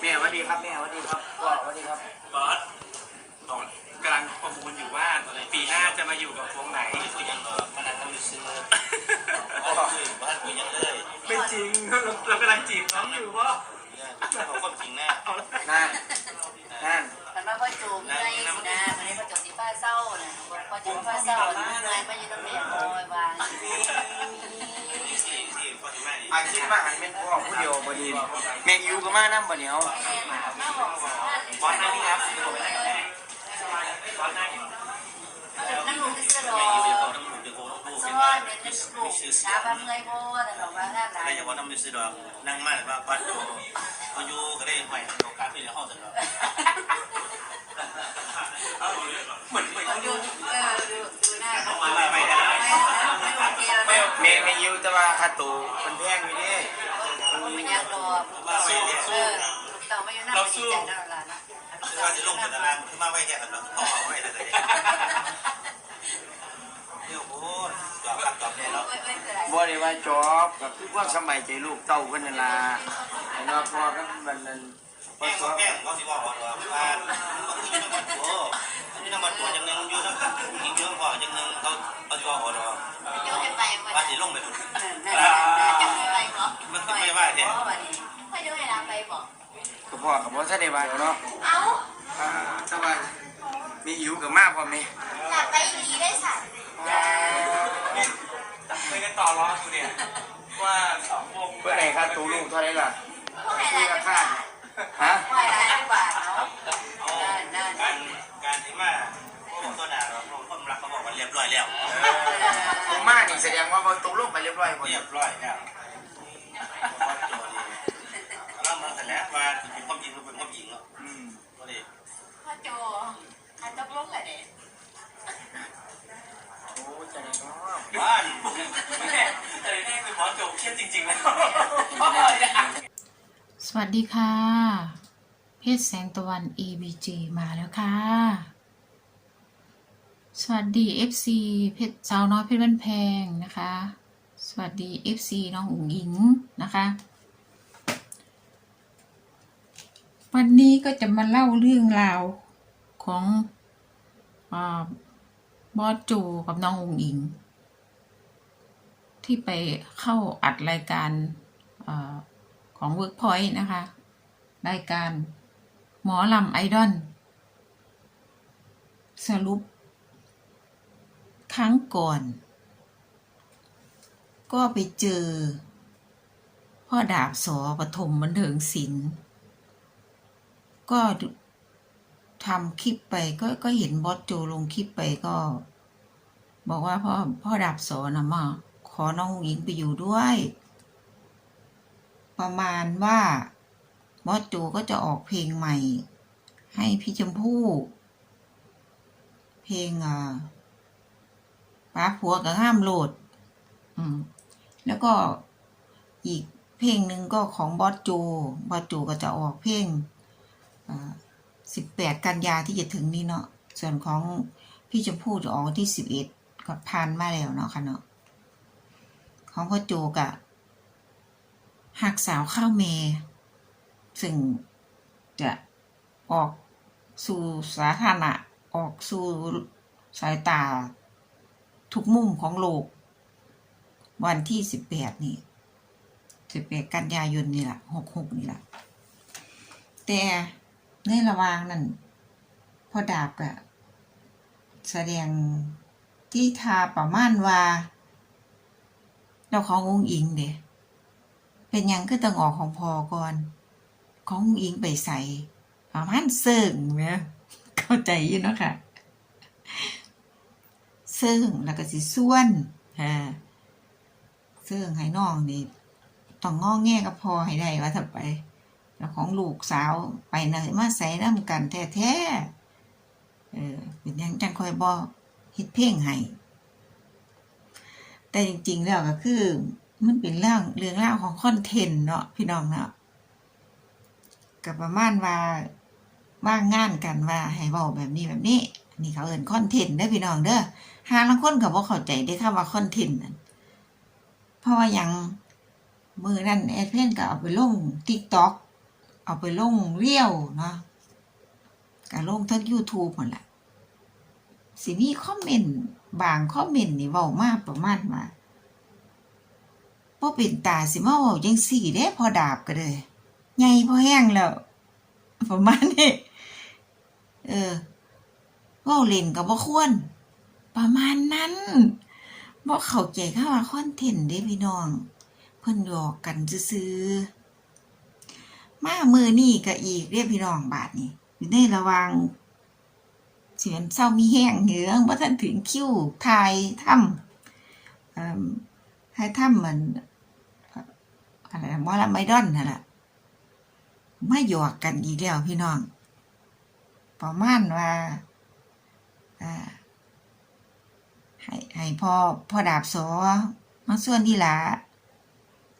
แม่สวัสดีครับแม่สวัสดีครับพ่อสวัสดีครับบอสบอกกำลังประมูลอยู่ว่าปีหน้าจะมาอยู่กับวงไหนคุยยังเออมันอาจจะมีซื้อบ้านคุยบ้านคุยยังเลยไม่จริงเราเรากำลังจีบน้องอยู่เพราะเนี่ยเขาความจริงแน่เอาละนั่นนั่นมันมาพ่อจูบไงสินะมันนี้พ่อจูบสีฟ้าเศร้าน่ะพ่อจูบฟ้าเศร้ามันไงมาอยู่น้ำเหนียวโอยวางสี่สี่ฟาติมานี่ อาคิดว่าหันเป็นพ่อผู้เดียวพอดีแม่ยูก็มานั่งบ่เหนียวมาบอกสิว่าบอสนั่งนี่ครับเดี๋ยวผมไปนั่งกับแม่บอสนั่งนั่งลงที่เสื้อดอไม่กอยู่เดี๋ยวเขาต้องเดี๋ยวเขาต้องดูสเป็นวัว่าสดีเป็นลูกสาวบ้านเงยโบแต่ดอกว่างานหลาใครยจะว่าต้องมีซื้อดอกนั่งมาเลยว่าบ้านอยู่เขาอยู่ก็ได้ใหม่โอกาสที่จะห้องสำห ต่ว่าค่าตัวมันแพงอยู่ดิไม่ยากดอกมาไว้แค่เออลูกเต่าไม่อยู่หน้าไม่ดีใจนั่นแหละนะว่าจะลงเป็นตารางมาไว้แค่กันเนาะเขาเอาไว้เลยเดี๋ยวโอ้ตอบตอบเนี่ยเนาะไม่ไม่เป็นไรบ่ได้ว่าจอบกับคือความสบายใจลูกเต้าเพิ่นนั่นล่ะเห็นว่าพ่อกันมันนั่นพอแม่งสอบแม่งเขาสิบอกว่าว่าโอ้นี่น้ำมันตัวจังนึงอยู่น้ำอีกเรื่องว่าจังนึงเขาเขาสิบอกว่า ว่าสิลงไปนั่นน่าจะมีไปเหรอมันคือไม่ว่าเนี่ยอ๋อวันนี้ไปดูให้นาไปบอกก็พ่อกับบ่ทันได้ว่าเนาะเอาอ่าแต่ว่ามียูก็มาพร้อมนี่อยากไปดีได้สัตว์ไปกันต่อรองอยู่เนี่ยว่าสองวงเพื่อไหนค่าตัวลูกเท่าไรล่ะพวกไหนรานเป็นบาฮะพวกไหนรานเป็นบาเนาะนั่นนั่นการการที่ว่าพวกตัวหนาเราคนรักเขาบอกว่าเรียบร้อยแล้ว รียบร้อยหมดเรียบร้อยแล้วเรามาแต่แล้วว่าเป็นความจริงเป็นความจริงเนาะอืมก็เลยพ่อโจอันตกลงกันเด็โอ้จะได้เนาะบ้านแม่แต่นี่คือหมอโจเครียดจริงๆนะสวัสดีค่ะ เพชรแสงตะวัน EBG มาแล้วค่ะสวัสดี FC เพชรสาวน้อยเพชรบ้านแพงนะคะ สวัสดี FC น้องอุ๋งอิงนะคะ วันนี้ก็จะมาเล่าเรื่องราวของอบอสจูกับน้องอุ๋งอิง ที่ไปเข้าอัดรายการอของ Workpoint นะคะ รายการหมอลำไอดอลสรุป ครั้งก่อน ก็ไปเจอ พ่อดาบสอปฐมบันเทิงศิลป์ก็ทำคลิปไปก็ก็เห็นบอสโจลงคลิปไปก็ บอกว่าพ่อพ่อดาบสอนะมาขอน้องหญิงไปอยู่ด้วย ประมาณว่าบอสโจก็จะออกเพลงใหม่ ให้พี่ชมพู่เพลงอ่าป้าผัวกับห้ามโหลด อืม แล้วก็อีกเพลงหนึ่งก็ของบอสโจบอสโจก็จะออกเพลงสิบแปดกันยาที่จะถึงนี้เนาะส่วนของพี่ชมพู่จะออกที่สิบเอ็ดก็ผ่านมาแล้วเนาะค่ะเนาะของพ่อโจกะหักสาวข้าวเมซึ่งจะออกสู่สาธารณะออกสู่สายตา ทุกมุมของโลก วันที่สิบแปดนี่สิบแปดกันยายนนี่แหละหกหกนี่แหละแต่ในระหว่างนั้นพอดาบกะแสดงที่ทาประมาณว่า เราขององค์อิงเด้เป็นยังก็ต้องออกของพอก่อน ของอิงไปใส่ประมาณเสิ่งเนี่ยเข้าใจอยู่เนาะค่ะเสิ่งแล้วก็สิส่วนฮะ เสิ่งให้น้องนี่ต้องง้อแง่กับพอให้ได้ว่าถ้าไปแล้วของลูกสาวไปไหนมาใส่น้ำกันแท้ๆเออเป็นยังจังคอยบอกฮ็ดเพลงให้แต่จริงๆแล้วก็คือ มันเป็นเรื่องเรื่องเล่าของคอนเทนต์เนาะพี่น้องเนาะกับประมาณว่าว่างงานกันว่าให้เว้าแบบนี้แบบนี้นี่เขาเอิ้นคอนเทนต์เด้อพี่น้องเด้อหาลางคนก็บ่เข้าใจได้คำว่าคอนเทนต์นั่น ราะว่าหยังมือนั่นแอดเพนก็เอาไปลง TikTok เอาเอาไปลงเรียวเนาะก็ลงทั้ง YouTube หมดแหละสิมีคอมเมนต์บางคอมเมนต์นี่เว้ามากประมาณว่าบ่เป็นตาสิมาเว้าจังซี่เด้พอดาบก็เลยใหญ่พอแห้งแล้วประมาณนี้เออเว้าเล่นก็บ่ควร ประมาณนั้น บ่เข้าใจคำว่าคอนเทนต์เด้พี่น้อง เพิ่นหยอกกันซื่อๆมามือนี่ก็อีกเรียพี่น้องบาทนี่อยู่ในระว่างเสียนเศร้ามีแห้งเหงืองบ่ทันถึงคิวทายถ้ำเอ่อทายถ้ำเหมือนอะไรมอลไมดอนนั่นแหละมาหยอกกันอีกแล้วพี่น้องประมาณว่าอ่า ให้ให้พ่อพ่อดาบสอมาส่วนที่หละ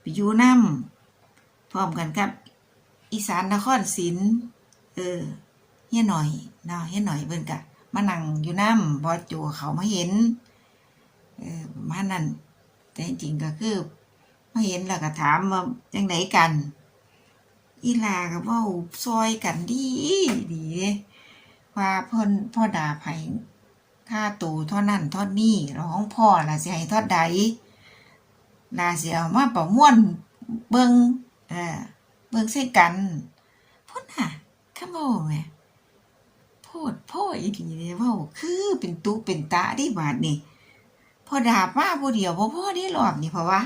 ไปอยู่น้ำพร้อมกันกับ อีสานนครศรีเออเฮียหน่อยเนาะเฮียหน่อยเบิ่นกะมานั่งอยู่น้ำบอจูเขามาเห็นเออมานั้นแต่จริงก็คือมาเห็นแล้วก็ถามว่าจังไหนกัน อีลาก็ว้าซอยกันดีดีเด้ว่าพ่นพ่อด่าไผ ค่าตูเท่านั้นเท่านี้แล้วของพ่อล่ะสิให้เท่าใดลาสิเอามาประมวลเบิงเออเบิงใส่กันพุ่นน่ะขโมแม่พูดพ่ออีดีเลยว่าคือเป็นตุเป็นตาดิบาดนี่พอดาบมาผู้เดียวบ่พ่อได้รอบนี่เพราะว่า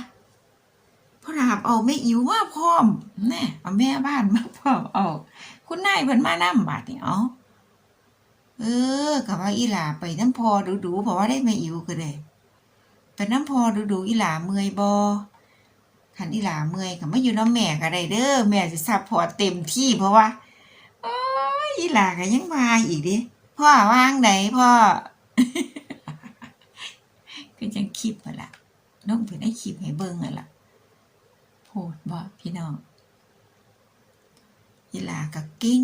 พอดาบเอาแม่อิ๋วมาพร้อมแน่เอาแม่บ้านมาพร้อมเอาคุณนายเพิ่นมานำบาดนี่เอาเออ ก็ว่าอีหลาไปน้ำพอดูๆเพราะว่าได้แม่อิ๋วก็ได้เป็นน้ำพอดูดูอีหลาเมื่อยบอคันอีหลาเมื่อยก็มาอยู่น้ำแม่ก็ได้เด้อแม่จะซัพพอร์ตเต็มที่เพราะว่าโอ้ยอีหลาก็ยังมาอีกดิพ่อว่างไหนพ่อก็จังคลิปมาละน้องเพิ่นได้คลิปให้เบิ่งอะล่ะโพดบ่พี่น้องอีหลาก็เก่ง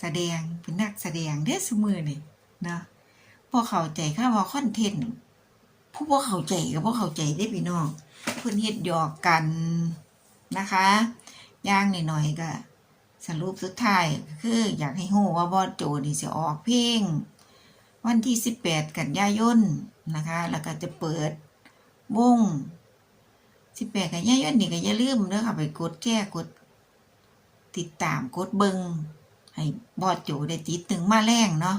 แสดงเป็นนักแสดงเด้อซุมื้อนี่ นะพอเข้าใจค่ะว่าคอนเทนต์ผู้บ่เข้าใจกับบ่เข้าใจได้พี่น้องเพิ่นเฮ็ดหยอกกันนะคะย่างหน่อยๆก็สรุปสุดท้ายคืออยากให้ฮู้ว่าบอสโจนี่สิออกเพลงวันที่ 18 กันยายนนะคะ แล้วก็จะเปิดวง18 กันยายนนี่ก็อย่าลืมเด้อค่ะไปกดแชร์กด ติดตามกดเบิงให้บอสโจได้ติดถึงมาแรงเนาะ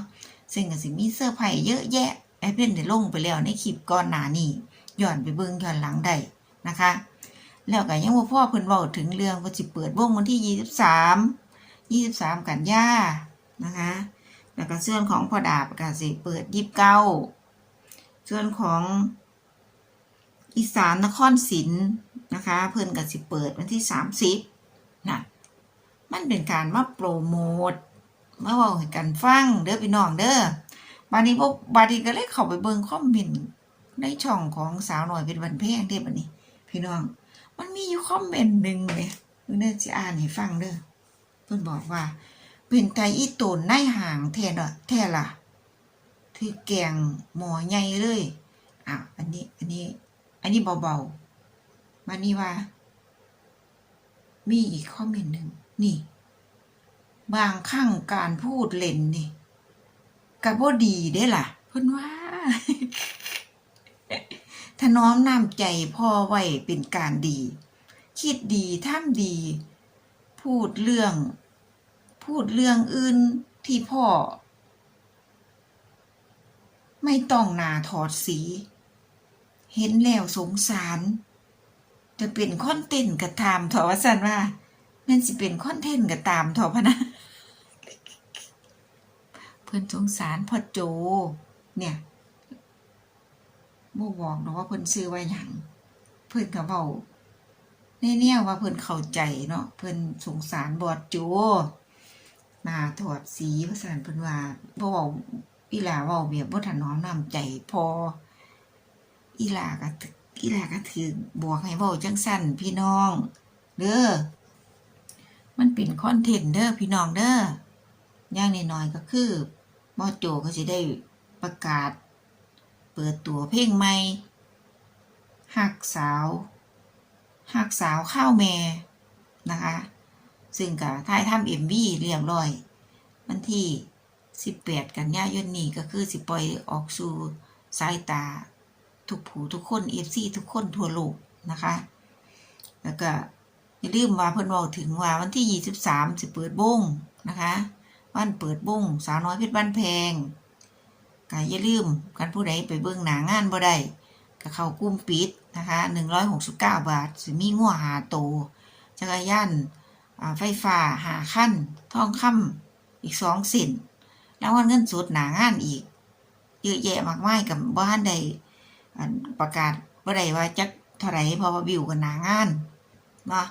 ซึ่งก็สิมีเสื้อร์ไผ่เยอะแยะไอเพื่อนได้ลงไปแล้วในคลิปก่อนหน้านี้ย้อนไปเบิ่งย้อนหลังได้นะคะ แล้วก็ยังว่าพ่อเพิ่นเว้าถึงเรื่องว่าสิเปิดวงวันที่ 23 23 กันยานะคะ แล้วก็ส่วนของพ่อดาบก็สิเปิด29ส่วนของอีสานนครศรีนะคะ เพิ่นก็สิเปิดวันที่ 30นะมันเป็นการมาโปรโมท มาเว้าให้กันฟังเด้อพี่น้องเด้อบาดนี้พวกบาดนี้ก็เลยเข้าไปเบิ่งคอมเมนต์ในช่องของสาวหน่อยเป็นวันแพงเด้บัดนี้ พี่น้อง มันมีอยู่คอมเมนต์หนึ่งเลยเพิ่นเด้อสิอ่านให้ฟังเด้อเพิ่นบอกว่า เป็นไตอีโตนในห่างแท้เนาะแท้ล่ะที่แกงหมอใหญ่เลยอะอันนี้อันนี้ อันนี้เบาๆมานี่ว่า มีอีกคอมเมนต์หนึ่งนี่ บางครั้งการพูดเล่นนี่ก็บ่ดีได้ล่ะเพิ่นว่าถ้าน้อมน้ำใจพ่อไว้เป็นการดี คิดดีทำดี พูดเรื่อง พูดเรื่องอื่นที่พ่อ ไม่ต้องนาถอดสี เห็นแล้วสงสาร จะเป็นคอนเทนต์กระตามถอว่าสันว่าม่นสิเป็นคอนเทนต์กระตามถอพนะ เพื่อนสงสารพ่อโจ เนี่ยบ่บอกหรอกว่าเพิ่นซื้อไว้หยังเพิ่นก็เว้าแน่ๆว่าเพิ่นเข้าใจเนาะเพิ่นสงสารบอดโจหน้าถอดสีว่าซั่นเพิ่นว่าบ่เว้าอีหลาเว้าแบบบ่ถนอมน้ำใจพอ อีหลาก็ถึอีหลาก็ถือบอกให้เว้าจังซั่นพี่น้องเด้อมันเป็นคอนเทนต์เด้อพี่น้องเด้ออย่างน้อยๆก็คือ บอสโจก็จะได้ประกาศ เปิดตัวเพลงใหม่หักสาวหักสาวข้าวแม่นะคะ ซึ่งก็ถ่ายทำเอ็มวีเรียบร้อย วันที่ 18 กันยายนนี้ก็คือสิปล่อยออกสู่สายตา ทุกผู้ทุกคนเอฟซีทุกคนทั่วโลกนะคะ แล้วก็อย่าลืมว่าเพิ่นบอกถึงว่าวันที่ 23 สิเปิดบงนะคะ วันเปิดบุ้งสาวน้อยเพชรบ้านแพงก็อย่าลืมกันผู้ใดไปเบิ่งหนางานบ่ได้ก็เข้ากลุ่มปิดนะคะ 169 บาทสิมีงัวหาโตวจักรยานไฟฟ้าหาขั้นทองคำอีกสองส้นแล้ววันเงินสดหนางานอีก เยอะแยะมากมายกับบ้านใดประกาศว่าใดว่าจักเท่าไรพอบิวกันหนางานเนาะ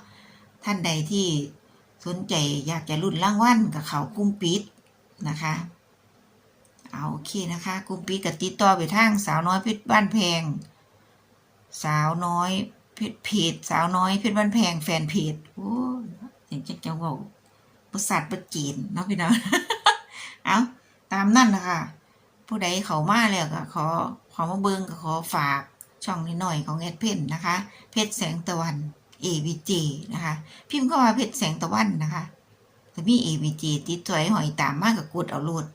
ท่านใดที่ สนใจอยากจะรุ่นรางวัลกับเขากุ้มปิดนะคะ เอาโอเคนะคะกุ้มปิดกับติดต่อไปทางสาวน้อยเพชรบ้านแพง สาวน้อยเพชรเพจสาวน้อยเพชรบ้านแพงแฟนเพจโอ้ยอย่างจะจะบอกประสาทประจีนเนาะพี่น้องเอาตามนั่นนะคะผู้ใดเขามาแล้วก็ขอขอมาเบิงก็ขอฝากช่องนิดหน่อยของแอดเพนนะคะ เพชรแสงตะวัน AVJ นะคะ พิมพ์เข้ามาเพชรแสงตะวันนะคะถ้ามี AVJ ติดตัวให้หอยตามมากกับกดเอาโหลด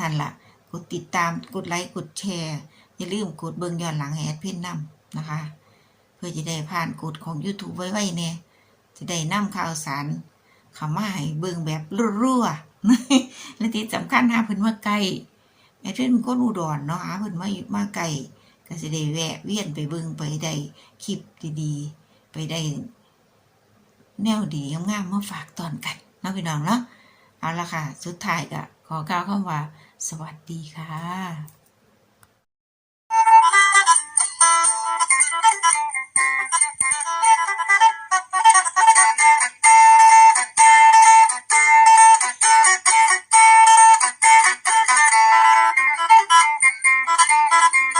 นั่นละ่ะ กดติดตามกดไลค์กดแชร์ อย่าลืมกดเบิงย้อนหลังแอดเพนนำนะคะ เพื่อจะได้ผ่านกดของ YouTube ไว้ไว้เนี่ยจะได้นำข่าวสารข้ามาให้เบิงแบบรัวๆและที่สำคัญหาเพิ่นมาใกล้แม่เพิ่นคนอุดรเนาะหาเพิ่นมาอยู่มาไกลก็สิได้แวะเวียนไปเบิ่งไปได้คลิปดีๆ ไปได้แนวดีงามๆมาฝากตอนกันเนาะพี่น้องเนาะเอาละค่ะ สุดท้ายก็ขอกล่าวคำว่า สวัสดีค่ะ